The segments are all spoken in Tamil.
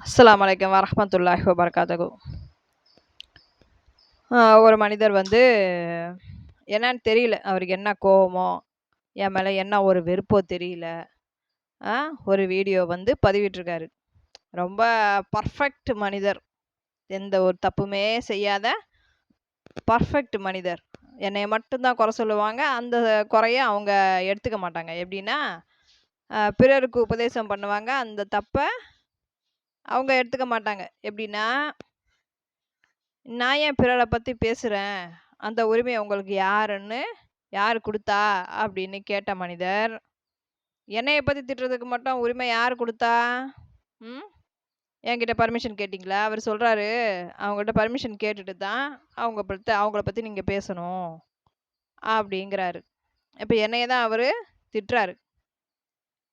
அஸ்லாம் வலைக்கம் வரமத்துல்லாஹி வபரகாத்துஹு. ஒரு மனிதர் வந்து என்னன்னு தெரியல. அவருக்கு என்ன கோவமோ, என் மேலே என்ன ஒரு வெறுப்போ தெரியல. ஒரு வீடியோ வந்து பதிவிட்டிருக்காரு. ரொம்ப பர்ஃபெக்ட் மனிதர். எந்த ஒரு தப்புமே செய்யாத பர்ஃபெக்ட் மனிதர். என்னை மட்டும்தான் குறை சொல்லுவாங்க. அந்த குறைய அவங்க எடுத்துக்க மாட்டாங்க. எப்படின்னா, பிறருக்கு உபதேசம் பண்ணுவாங்க. அந்த தப்பை அவங்க எடுத்துக்க மாட்டாங்க. எப்படின்னா நான் ஏன் பிறரை பற்றி பேசுகிறேன் அந்த உரிமை உங்களுக்கு யாருன்னு யார் கொடுத்தா அப்படின்னு கேட்ட மனிதர், என்னைய பற்றி திட்டுறதுக்கு மட்டும் உரிமை யார் கொடுத்தா ம். என்கிட்ட பர்மிஷன் கேட்டிங்களா அவர் சொல்கிறாரு அவங்கள்ட்ட பர்மிஷன் கேட்டுட்டு தான் அவங்க பற்றி அவங்கள பற்றி நீங்கள் பேசணும். அப்படிங்கிறாரு. இப்போ என்னைய தான் அவர் திட்டுறாரு.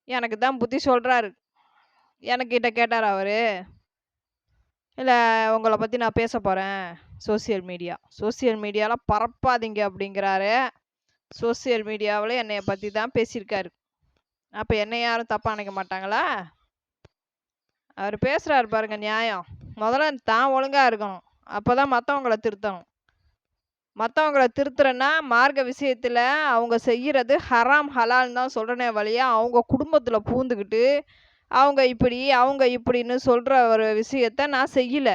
எனக்கு தான் புத்தி சொல்கிறாரு எனக்கிட்ட கேட்டார் அவரு? இல்ல உங்கள பத்தி நான் பேச போறேன். Social media. சோசியல் மீடியால பரப்பாதீங்க அப்படிங்கிறாரு. சோசியல் மீடியாவுல என்னைய பத்தி தான் பேசியிருக்காரு. அப்ப என்னை யாரும் தப்பா நினைக்க மாட்டாங்களா? அவரு பேசுறாரு பாருங்க நியாயம். முதல்ல தான் ஒழுங்கா இருக்கணும். அப்பதான் மத்தவங்கள திருத்தணும். மத்தவங்கள திருத்துறேன்னா, மார்க்க விஷயத்துல அவங்க செய்யறது ஹராம், ஹலால்ன்னு தான் சொல்றனே வழிய, அவங்க குடும்பத்துல பூந்துக்கிட்டு, அவங்க இப்படி, அவங்க இப்படின்னு சொல்கிற ஒரு விஷயத்த நான் செய்யல.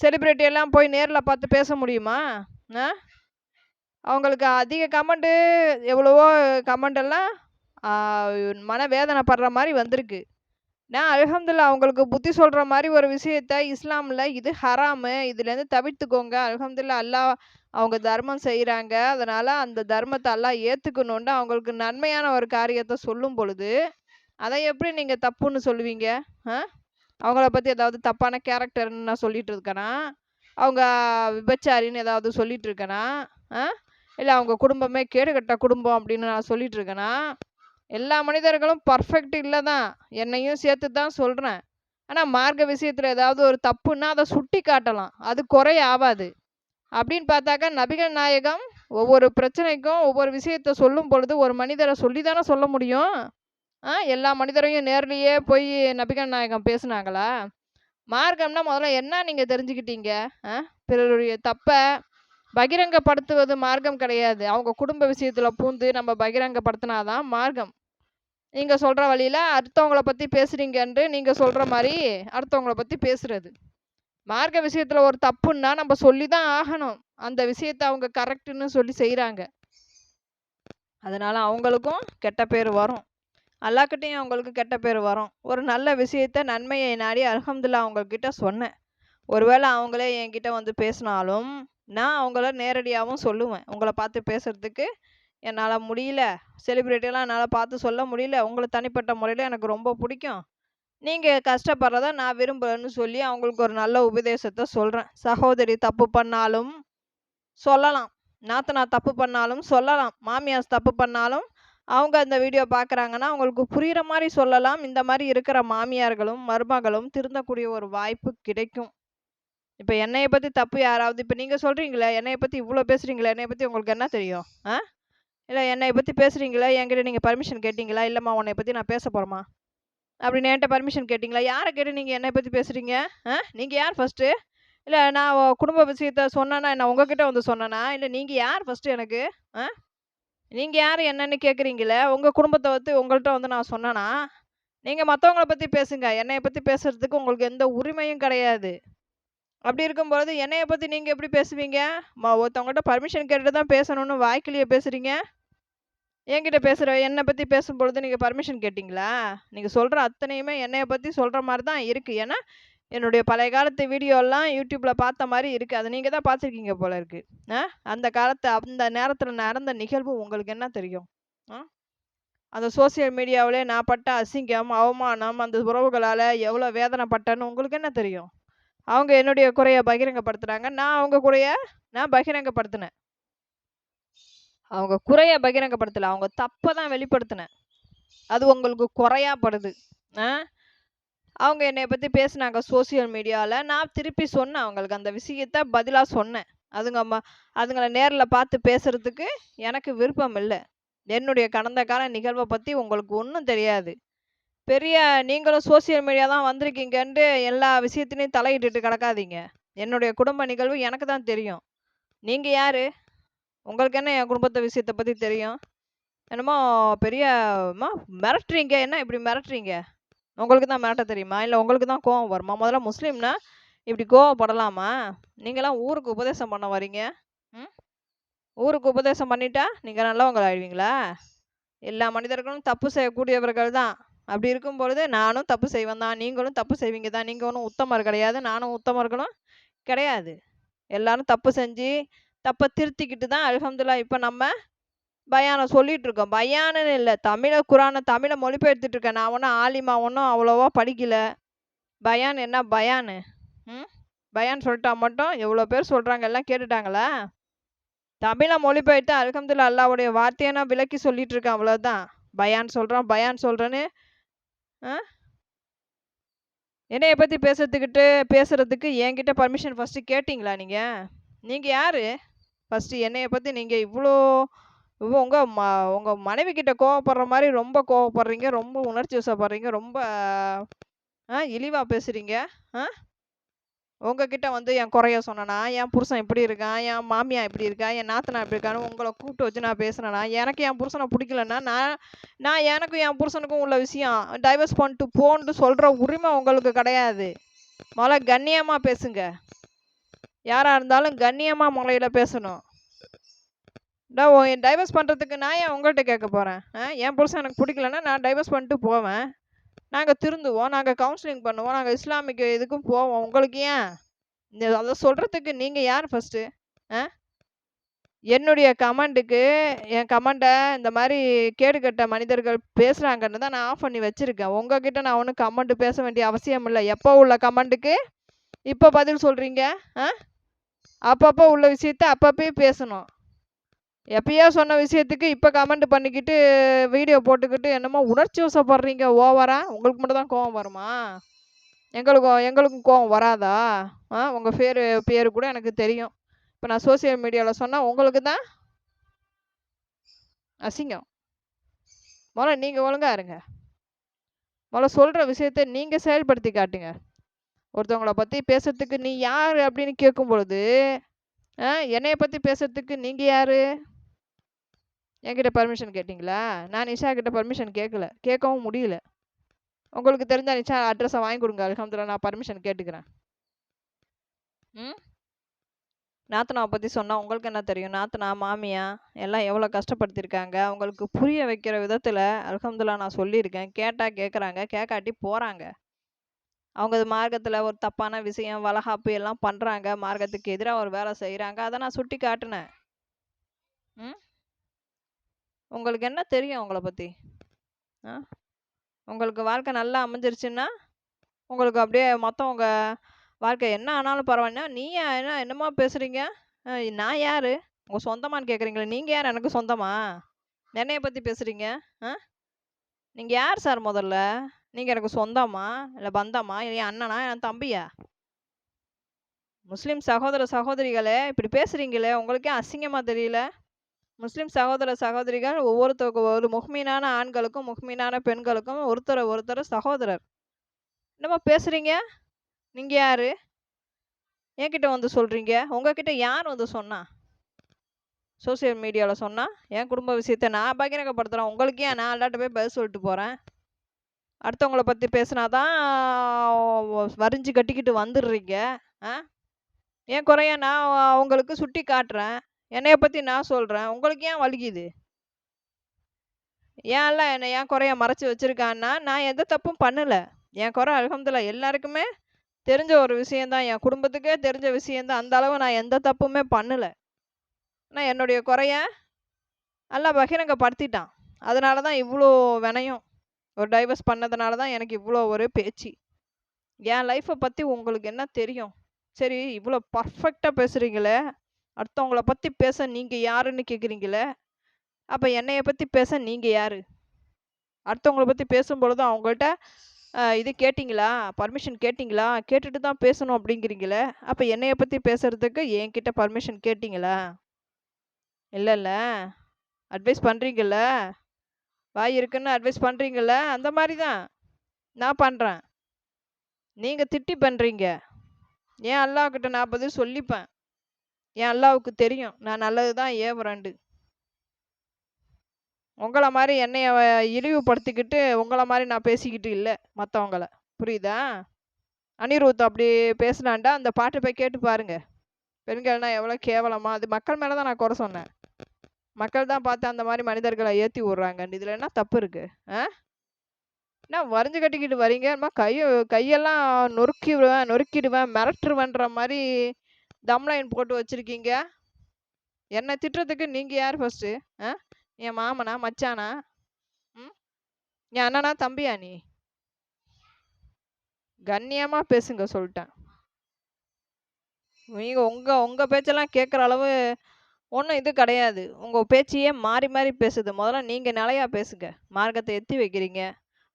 செலிபிரிட்டி எல்லாம் போய் நேரில் பார்த்து பேச முடியுமா? ஆ அவங்களுக்கு அதிக கமெண்ட்டு எவ்வளவோ கமெண்டெல்லாம் ஆ மனவேதனை படுற மாதிரி வந்திருக்கு. நான் அலகம்துல்லா அவங்களுக்கு புத்தி சொல்கிற மாதிரி ஒரு விஷயத்த இஸ்லாமில் இது ஹராமு. இதுலேருந்து தவிர்த்துக்கோங்க. அலகம்துல்லா அல்லாஹ் அவங்க தர்மம் செய்கிறாங்க அதனால் அந்த தர்மத்தை எல்லாம் ஏற்றுக்கணுன்ட்டு அவங்களுக்கு நன்மையான ஒரு காரியத்தை சொல்லும் பொழுது, அதை எப்படி நீங்கள் தப்புன்னு சொல்லுவீங்க? ஆ அவங்கள பற்றி ஏதாவது தப்பான கேரக்டர்ன்னு நான் சொல்லிட்டு இருக்கேனா? அவங்க விபச்சாரின்னு ஏதாவது சொல்லிட்டு இருக்கேனா? ஆ இல்லை அவங்க குடும்பமே கேடுகட்ட குடும்பம் அப்படின்னு நான் சொல்லிட்டு இருக்கேனா? எல்லா மனிதர்களும் பர்ஃபெக்ட் இல்லை தான். என்னையும் சேர்த்து தான் சொல்கிறேன் ஆனால் மார்க்க விஷயத்தில் ஏதாவது ஒரு தப்புன்னா, அதை சுட்டி காட்டலாம். அது குறை ஆகாது அப்படின்னு பார்த்தாக்கா, நபிகள் நாயகம் ஒவ்வொரு பிரச்சனைக்கும் ஒவ்வொரு விஷயத்த சொல்லும் பொழுது, ஒரு மனிதரை சொல்லி தானே சொல்ல முடியும். ஆ எல்லா மனிதரையும் நேர்லயே போய் நபிகள் நாயகம் பேசுனாங்களா? மார்க்கம்னா முதல்ல என்ன நீங்க தெரிஞ்சுக்கிட்டீங்க? ஆ பிறருடைய தப்ப பகிரங்கப்படுத்துவது மார்க்கம் கிடையாது. அவங்க குடும்ப விஷயத்துல பூந்து நம்ம பகிரங்கப்படுத்தினா தான் மார்க்கம். நீங்க சொல்ற வழியில அடுத்தவங்கள பத்தி பேசுறீங்கன்ட்டு நீங்க சொல்ற மாரி அடுத்தவங்கள பத்தி பேசுறது. மார்க்க விஷயத்துல ஒரு தப்புன்னா நம்ம சொல்லி தான் ஆகணும். அந்த விஷயத்த அவங்க கரெக்ட்டுன்னு சொல்லி செய்றாங்க. அதனால அவங்களுக்கும் கெட்ட பேரு வரும். அல்லாக்கிட்டையும் அவங்களுக்கு கெட்ட பேர் வரும். ஒரு நல்ல விஷயத்த நன்மையை நாடி அல்ஹம்துலில்லாஹ் அவங்கக்கிட்ட சொன்னேன். ஒருவேளை அவங்களே என்கிட்ட வந்து பேசினாலும், நான் அவங்கள நேரடியாகவும் சொல்லுவேன். உங்களை பார்த்து பேசுகிறதுக்கு என்னால் முடியல. செலிபிரிட்டிலாம் என்னால் பார்த்து சொல்ல முடியல. உங்களை தனிப்பட்ட முறையில் எனக்கு ரொம்ப பிடிக்கும் நீங்கள் கஷ்டப்படுறத நான் விரும்புகிறேன்னு சொல்லி அவங்களுக்கு ஒரு நல்ல உபதேசத்தை சொல்கிறேன் சகோதரி தப்பு பண்ணாலும் சொல்லலாம். நாத்தனா தப்பு பண்ணாலும் சொல்லலாம். மாமியார் தப்பு பண்ணாலும், அவங்க அந்த வீடியோ பார்க்குறாங்கன்னா, அவங்களுக்கு புரிகிற மாதிரி சொல்லலாம். இந்த மாதிரி இருக்கிற மாமியார்களும், மருமகளும் திருந்தக்கூடிய ஒரு வாய்ப்பு கிடைக்கும். இப்போ என்னையை பற்றி தப்பு யாராவது இப்போ நீங்கள் சொல்கிறீங்களே என்னையை பற்றி இவ்வளோ பேசுறீங்களே, என்னை பற்றி உங்களுக்கு என்ன தெரியும்? ஆ இல்லை என்னை பற்றி பேசுகிறீங்களா என்கிட்ட நீங்கள் பர்மிஷன் கேட்டிங்களா இல்லைம்மா உன்னைய பற்றி நான் பேச போகிறேம்மா அப்படின்னு என்கிட்ட பர்மிஷன் கேட்டிங்களா யாரை கேட்டு நீங்கள் என்னை பற்றி பேசுகிறீங்க ஆ நீங்கள் யார் ஃபர்ஸ்ட்டு? இல்லை நான் குடும்ப விஷயத்த சொன்னேன்னா, நான் உங்ககிட்ட வந்து சொன்னேன்னா இல்லை நீங்கள் யார் ஃபர்ஸ்ட்டு எனக்கு? ஆ நீங்கள் யார் என்னன்னு கேட்குறீங்களே, உங்கள் குடும்பத்தை வந்து உங்கள்கிட்ட வந்து நான் சொன்னேன்னா நீங்கள் மற்றவங்கள பற்றி பேசுங்க. என்னையை பற்றி பேசுகிறதுக்கு உங்களுக்கு எந்த உரிமையும் கிடையாது. அப்படி இருக்கும்பொழுது என்னைய பற்றி நீங்கள் எப்படி பேசுவீங்க? ம பர்மிஷன் கேட்டுட்டு தான் பேசணும்னு வாய்க்கிலேயே பேசுகிறீங்க என்கிட்ட பேசுகிற என்னை பற்றி பேசும்பொழுது நீங்கள் பர்மிஷன் கேட்டிங்களா நீங்கள் சொல்கிற அத்தனையுமே என்னைய பற்றி சொல்கிற மாதிரி தான் இருக்குது ஏன்னா, என்னுடைய பழைய காலத்து வீடியோலாம் யூடியூப்பில் பார்த்த மாதிரி இருக்குது அதை நீங்கள் தான் பார்த்துருக்கீங்க போல இருக்குது ஆ அந்த காலத்து அந்த நேரத்தில் நடந்த நிகழ்வு உங்களுக்கு என்ன தெரியும்? ஆ அந்த சோசியல் மீடியாவிலே நான் பட்ட அசிங்கம், அவமானம், அந்த உறவுகளால் எவ்வளோ வேதனைப்பட்டேன்னு உங்களுக்கு என்ன தெரியும்? அவங்க என்னுடைய குறையை பகிரங்கப்படுத்துகிறாங்க நான் அவங்க குறைய நான் பகிரங்கப்படுத்தினேன். அவங்க குறைய பகிரங்கப்படுத்தலை அவங்க தப்பை தான் வெளிப்படுத்தினேன். அது உங்களுக்கு குறையாப்படுது ஆ அவங்க என்னை பற்றி பேசினாங்க சோசியல் மீடியாவில் நான் திருப்பி சொன்னேன் அவங்களுக்கு அந்த விஷயத்த பதிலாக சொன்னேன். அதுங்க அதுங்களை நேரில் பார்த்து பேசுறதுக்கு எனக்கு விருப்பம் இல்லை. என்னுடைய கடந்த கால நிகழ்வை பற்றி உங்களுக்கு ஒன்றும் தெரியாது. பெரிய நீங்களும் சோசியல் மீடியா தான் வந்திருக்கீங்கன்ட்டு எல்லா விஷயத்துலையும் தலையிட்டுட்டு கிடக்காதீங்க. என்னுடைய குடும்ப நிகழ்வு எனக்கு தான் தெரியும். நீங்கள் யார்? உங்களுக்கு என்ன என் குடும்பத்தை விஷயத்தை பற்றி தெரியும்? என்னமோ பெரியம்மா மிரட்டுறீங்க. என்ன இப்படி மிரட்டுறீங்க? உங்களுக்கு தான் மிரட்ட தெரியுமா? இல்லை உங்களுக்கு தான் கோவம் வருமா? முதல்ல முஸ்லீம்னா இப்படி கோவப்படலாமா? நீங்களாம் ஊருக்கு உபதேசம் பண்ண வரீங்க ம்? ஊருக்கு உபதேசம் பண்ணிட்டா நீங்கள் நல்லவங்க ஆயிடுவீங்களா? எல்லா மனிதர்களும் தப்பு செய்யக்கூடியவர்கள் தான். அப்படி இருக்கும் பொழுது நானும் தப்பு செய்வேன் தான். நீங்களும் தப்பு செய்வீங்க தான். நீங்கள் ஒன்றும் உத்தமர் கிடையாது. நானும் உத்தமர்களும் கிடையாது. எல்லாரும் தப்பு செஞ்சு தப்பை திருத்திக்கிட்டு தான் அலமதுல்லா இப்போ நம்ம பயானம் சொல்லிட்டு இருக்கோம் பயானுன்னு இல்லை. தமிழை குரானை தமிழை மொழிபெயர்த்துட்டு இருக்கேன் நான் ஒன்றும் ஆலிமா ஒன்றும் அவ்வளோவா படிக்கல. பயான் என்ன? பயானு. ம்? பயான் சொல்லிட்டா மட்டும் எவ்வளோ பேர் சொல்கிறாங்க எல்லாம் கேட்டுட்டாங்களா? தமிழை மொழிபெயர்த்து அலகம்துல்லா அல்லாவுடைய வார்த்தையை நான் விளக்கி சொல்லிட்டு இருக்கேன் அவ்வளோதான் பயான் சொல்கிறான் பயான் சொல்கிறேன்னு ஆ? என்னைய பற்றி பேசுறதுக்கிட்டு பேசுகிறதுக்கு என்கிட்ட பர்மிஷன் ஃபஸ்ட்டு கேட்டிங்களா நீங்கள் நீங்கள் யார்? ஃபஸ்ட்டு என்னைய பற்றி நீங்கள் இவ்வளோ உங்கள் ம உங்கள் மனைவி கிட்ட கோவப்படுற மாதிரி ரொம்ப கோவப்படுறீங்க ரொம்ப உணர்ச்சி வசப்படுறீங்க ரொம்ப ஆ இழிவாக பேசுகிறீங்க ஆ? உங்ககிட்ட வந்து என் குறைய சொன்னனா என் புருஷன் இப்படி இருக்கான் என் மாமியா இப்படி இருக்கா என் நாத்தனா இப்படி இருக்கான்னு உங்களை கூப்பிட்டு வச்சு நான் பேசுனேனா எனக்கு என் புருஷனை பிடிக்கலன்னா நான் நான் எனக்கும் என் புருஷனுக்கும் உள்ள விஷயம் டைவர்ஸ் பண்ணிட்டு போன்ட்டு சொல்கிற உரிமை உங்களுக்கு கிடையாது. முதல்ல கண்ணியமாக பேசுங்க. யாராக இருந்தாலும் கண்ணியமாக முறையில் பேசணும். டா என் டைவர்ஸ் பண்ணுறதுக்கு நான் ஏன் உங்கள்கிட்ட கேட்க போகிறேன் ஆ? என் புருஷன் எனக்கு பிடிக்கலன்னா நான் டைவர்ஸ் பண்ணிட்டு போவேன். நாங்கள் திருந்துவோம். நாங்கள் கவுன்சிலிங் பண்ணுவோம். நாங்கள் இஸ்லாமிக் இதுக்கும் போவோம். உங்களுக்கு ஏன்? இந்த அதை சொல்கிறதுக்கு நீங்கள் யார் ஃபஸ்ட்டு ஆ? என்னுடைய கமெண்ட்டுக்கு என் கமெண்ட்டை இந்த மாதிரி கேடு கட்ட மனிதர்கள் பேசுகிறாங்கன்னு தான் நான் ஆஃப் பண்ணி வச்சுருக்கேன். உங்ககிட்ட நான் ஒன்றும் கமெண்ட் பேச வேண்டிய அவசியம் இல்லை. எப்போ உள்ள கமெண்ட்டுக்கு இப்போ பதில் சொல்கிறீங்க ஆ? அப்பப்போ உள்ள விஷயத்த அப்பப்போ பேசணும். எப்பயோ சொன்ன விஷயத்துக்கு இப்போ கமெண்ட் பண்ணிக்கிட்டு வீடியோ போட்டுக்கிட்டு என்னமோ உணர்ச்சி வசப்படுறீங்க ஓவரா? உங்களுக்கு மட்டும் தான் கோவம் வருமா? எங்களுக்கும் எங்களுக்கும் கோவம் வராதா? ஆ உங்கள் பேர் பேர் கூட எனக்கு தெரியும். இப்போ நான் சோசியல் மீடியாவில் சொன்னால் உங்களுக்கு தான்? அசிங்கம். முதல்ல நீங்கள் ஒழுங்கா இருங்க. முதல்ல சொல்கிற விஷயத்த நீங்கள் செயல்படுத்தி காட்டுங்க. ஒருத்தவங்கள பற்றி பேசுறதுக்கு நீ யார் அப்படின்னு கேட்கும் பொழுது என்னைய பற்றி பேசுறதுக்கு நீங்கள் யார்? என்கிட்ட பர்மிஷன் கேட்டிங்களா? நான் நிஷா கிட்ட பர்மிஷன் கேட்கல கேட்கவும் முடியல. உங்களுக்கு தெரிஞ்ச நிஷா அட்ரஸை வாங்கி கொடுங்க. அலமதுல்லா நான் பர்மிஷன் கேட்டுக்கிறேன். ம்? நாத்தனாவை பற்றி சொன்னால் உங்களுக்கு என்ன தெரியும்? நாத்தனா மாமியா எல்லாம் எவ்வளோ கஷ்டப்படுத்தியிருக்காங்க அவங்களுக்கு புரிய வைக்கிற விதத்தில் அலமதுல்லா நான் சொல்லியிருக்கேன். கேட்டால் கேட்குறாங்க கேட்காட்டி போகிறாங்க அவங்க மார்க்கத்தில் ஒரு தப்பான விஷயம் வளகாப்பு எல்லாம் பண்ணுறாங்க மார்க்கத்துக்கு எதிராக ஒரு வேலை செய்கிறாங்க அதை நான் சுட்டி காட்டினேன் ம்? உங்களுக்கு என்ன தெரியும் உங்களை பற்றி ஆ? உங்களுக்கு வாழ்க்கை நல்லா அமைஞ்சிருச்சுன்னா உங்களுக்கு அப்படியே மொத்தம் உங்கள் வாழ்க்கை என்ன ஆனாலும் பரவாயில்ல நீ என்ன என்னமா பேசுகிறீங்க நான் யார்? உங்கள் சொந்தமானு கேட்குறீங்களே நீங்கள் யார்? எனக்கு சொந்தமா? என்னையை பற்றி பேசுகிறீங்க ஆ? நீங்கள் யார் சார் முதல்ல? நீங்கள் எனக்கு சொந்தமா? இல்லை பந்தமா? இல்லை அண்ணனா? என் தம்பியா? முஸ்லீம் சகோதர சகோதரிகளே இப்படி பேசுகிறீங்களே உங்களுக்கே அசிங்கமாக தெரியல? முஸ்லிம் சகோதர சகோதரிகள் ஒவ்வொருத்தருக்கும் ஒரு முஹ்மீனான ஆண்களுக்கும் முஹ்மீனான பெண்களுக்கும் ஒருத்தர் ஒருத்தர் சகோதரர். என்னம்மா பேசுகிறீங்க நீங்கள் யார்? என்கிட்ட வந்து சொல்கிறீங்க உங்ககிட்ட யார் வந்து சொன்னா? சோசியல் மீடியாவில் சொன்னால் என் குடும்ப விஷயத்தை நான் பகிரங்கப்படுத்துகிறேன் உங்களுக்கு ஏன்? நான் எல்லாட்ட போய் பதில் சொல்லிட்டு போகிறேன் அடுத்தவங்கள பற்றி பேசினா தான் வரிஞ்சு கட்டிக்கிட்டு வந்துடுறீங்க. ஆ? என் குறைய நான் அவங்களுக்கு சுட்டி காட்டுறேன் என்னைய பற்றி நான் சொல்கிறேன் உங்களுக்கு ஏன் வலிக்குது? ஏன்லாம் என்னை ஏன் குறைய மறைச்சி வச்சுருக்கான்னா நான் எந்த தப்பும் பண்ணலை. என் குறை அலகம்துல்லா எல்லாருக்குமே தெரிஞ்ச ஒரு விஷயந்தான் என் குடும்பத்துக்கே தெரிஞ்ச விஷயந்தான் அந்த அளவு நான் எந்த தப்புமே பண்ணலை. ஆனால் என்னுடைய குறைய நல்லா பகிரங்கப்படுத்திட்டான். அதனால தான் இவ்வளோ வினையும் ஒரு டைவர்ஸ் பண்ணதுனால தான் எனக்கு இவ்வளோ ஒரு பேச்சு. என் லைஃப்பை பற்றி உங்களுக்கு என்ன தெரியும்? சரி இவ்வளோ பர்ஃபெக்டாக பேசுகிறீங்களே அடுத்தவங்கள பற்றி பேச நீங்கள் யாருன்னு கேட்குறீங்களே அப்போ என்னைய பற்றி பேச நீங்கள் யார்? அடுத்தவங்கள பற்றி பேசும்பொழுது அவங்கள்ட்ட இது கேட்டிங்களா? பர்மிஷன் கேட்டிங்களா? கேட்டுட்டு தான் பேசணும் அப்படிங்கிறீங்களே அப்போ என்னைய பற்றி பேசுகிறதுக்கு என்கிட்ட பர்மிஷன் கேட்டிங்களா? இல்லைல்ல. அட்வைஸ் பண்ணுறீங்கள வாய் இருக்குன்னு அட்வைஸ் பண்ணுறீங்கள அந்த மாதிரி தான். நான் பண்ணுறேன் நீங்கள் திட்டி பண்ணுறீங்க ஏன் அல்லாக்கிட்ட நான் பதில் சொல்லிப்பேன். என் அல்லாவுக்கு தெரியும். நான் நல்லது தான் ஏவுறேன்டு. உங்களை மாதிரி என்னைய இழிவுபடுத்திக்கிட்டு, உங்களை மாதிரி நான் பேசிக்கிட்டு இல்லை மற்றவங்களை புரியுதா? அனிருத் அப்படி பேசினாண்டா அந்த பாட்டை போய் கேட்டு பாருங்க. பெண்கள்னா எவ்வளோ கேவலமா அது மக்கள் மேலே தான் நான் குறை சொன்னேன். மக்கள் தான் பார்த்து அந்த மாதிரி மனிதர்களை ஏற்றி விட்றாங்க இதில் என்ன தப்பு இருக்கு? ஆ? என்ன வரிஞ்சு கட்டிக்கிட்டு வரீங்க? கையை கையெல்லாம் நொறுக்கிடுவேன், நொறுக்கிடுவேன், மிரட்டுருவேன்ற மாதிரி தம் லைன் போட்டு வச்சிருக்கீங்க. என்னை திட்டுறதுக்கு நீங்கள் யார் ஃபஸ்ட்டு ஆ? என் மாமனா? மச்சானா? ம். என் அண்ணனா? தம்பியா நீ? கண்ணியமாக பேசுங்க சொல்லிட்டேன் நீங்கள் உங்கள் உங்கள் பேச்செல்லாம் கேட்குற அளவு ஒன்றும் இது கிடையாது. உங்கள் பேச்சையே மாறி மாறி பேசுது. முதல்ல நீங்கள் நிலையா பேசுங்க. மார்க்கத்தை எத்தி வைக்கிறீங்க.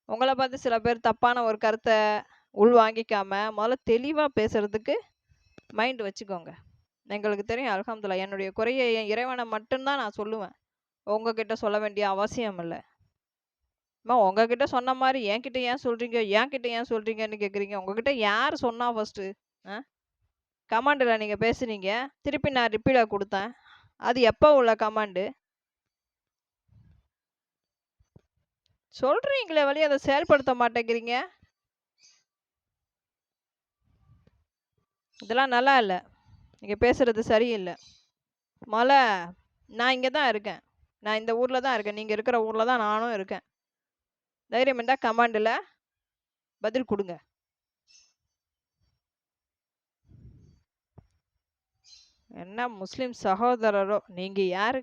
உங்களை பார்த்து சில பேர் தப்பான ஒரு கருத்தை உள்வாங்கிக்காம, முதல்ல தெளிவாக பேசுகிறதுக்கு மைண்ட் வச்சுக்கோங்க. எங்களுக்கு தெரியும் அலகம்துல்லா என்னுடைய குறைய என் இறைவனை மட்டும்தான் நான் சொல்லுவேன். உங்ககிட்ட சொல்ல வேண்டிய அவசியம் இல்லை அம்மா உங்ககிட்ட சொன்ன மாதிரி என்கிட்ட ஏன் சொல்கிறீங்க என்கிட்ட ஏன் சொல்கிறீங்கன்னு கேட்குறீங்க? உங்ககிட்ட யார் சொன்னா ஃபர்ஸ்ட்டு? ஆ? கமாண்டில் நீங்கள் பேசுனீங்க. திருப்பி நான் ரிப்பீடாக கொடுத்தேன் அது எப்போ உள்ள கமாண்டு? சொல்கிறீங்களே வழி அதை செயல்படுத்த மாட்டேங்கிறீங்க. இதெல்லாம் நல்லா இல்லை நீங்கள் பேசுகிறது சரியில்லை மொதல்ல நான் இங்கே தான் இருக்கேன். நான் இந்த ஊரில் தான் இருக்கேன். நீங்கள் இருக்கிற ஊரில் தான் நானும் இருக்கேன். தைரியம் இருந்தால் கமாண்டில் பதில் கொடுங்க என்ன முஸ்லீம் சகோதரரோ! நீங்கள் யார்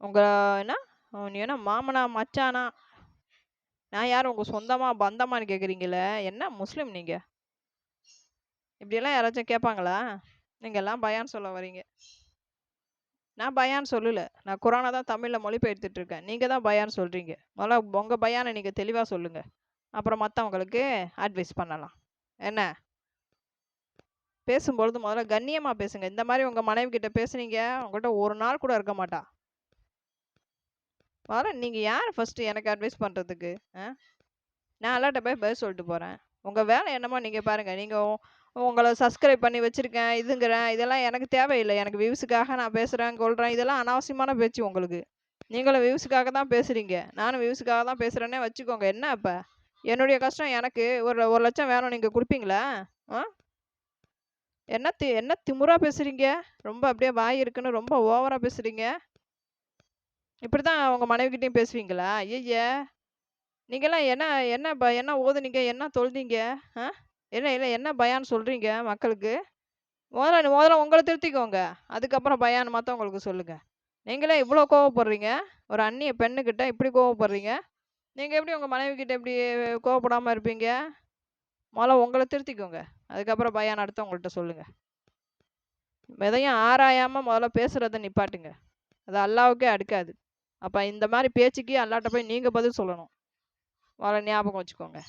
உங்கள் என்ன? நீ என்ன மாமனா? மச்சானா? நான் யார் உங்கள் சொந்தமாக பந்தமான்னு கேட்குறீங்களே! என்ன முஸ்லீம் நீங்கள் இப்படியெல்லாம் யாராச்சும் கேட்பாங்களா? நீங்கலாம் பயான் சொல்ல வரீங்க. நான் பயான் சொல்லல. நான் குரானை தான் தமிழில் மொழிபெயர்த்துட்டு இருக்கேன். நீங்க தான் பயான் சொல்றீங்க. முதல்ல உங்க பயான நீங்க தெளிவா சொல்லுங்க. அப்புறம் மத்தவங்களுக்கு அட்வைஸ் பண்ணலாம். என்ன? பேசும்பொழுது முதல்ல கண்ணியமா பேசுங்க. இந்த மாதிரி உங்க மனைவி கிட்ட பேசுனீங்க, உங்கள்கிட்ட ஒரு நாள் கூட இருக்க மாட்டா. வர நீங்க யார் ஃபஸ்ட்டு எனக்கு அட்வைஸ் பண்றதுக்கு? ஆ? நான் எல்லாட்ட போய் பதில் சொல்லிட்டு போறேன். உங்க வேலை என்னமோ நீங்க பாருங்க. நீங்க உங்களை சப்ஸ்கிரைப் பண்ணி வச்சுருக்கேன் இதுங்கிறேன். இதெல்லாம் எனக்கு தேவையில்லை எனக்கு வியூஸுக்காக நான் பேசுகிறேன் கொள்கிறேன் இதெல்லாம் அனாவசியமான பேச்சு உங்களுக்கு. நீங்களும் வியூஸுக்காக தான் பேசுகிறீங்க நானும் வியூஸுக்காக தான் பேசுகிறேன்னே வச்சுக்கோங்க. என்ன இப்போ என்னுடைய கஷ்டம் எனக்கு ஒரு ஒரு லட்சம் வேணும் நீங்கள் கொடுப்பீங்களா ஆ? என்ன தி என்ன திமுறாக பேசுகிறீங்க ரொம்ப அப்படியே வாய் இருக்குன்னு ரொம்ப ஓவராக பேசுகிறீங்க இப்படி தான் உங்கள் மனைவிக்கிட்டையும் பேசுவீங்களா? ஐய்யய்ய! நீங்களாம் என்ன என்ன ப என்ன ஓதுனீங்க? என்ன தொழுதீங்க? ஆ? என்ன இல்லை என்ன பயான்னு சொல்கிறீங்க மக்களுக்கு? முதல்ல முதல்ல உங்களை திருத்திக்கோங்க. அதுக்கப்புறம் பயான் உங்களுக்கு சொல்லுங்கள் நீங்களே இவ்வளோ கோவப்படுறீங்க. ஒரு அந்நிய பெண்ணுக்கிட்ட இப்படி கோவப்படுறீங்க. நீங்கள் எப்படி உங்கள் மனைவி கிட்ட இப்படி கோவப்படாமல் இருப்பீங்க? முதல்ல உங்களை திருத்திக்கோங்க. அதுக்கப்புறம் பயான் அடுத்தவங்கள்ட்ட சொல்லுங்கள் எதையும் ஆராயாமல் முதல்ல பேசுகிறத நிப்பாட்டுங்க. அது அல்லாவுக்கே அடுக்காது. அப்போ இந்த மாதிரி பேச்சுக்கு அல்லாட்ட போய் நீங்கள் பதில் சொல்லணும். முதல்ல ஞாபகம் வச்சுக்கோங்க.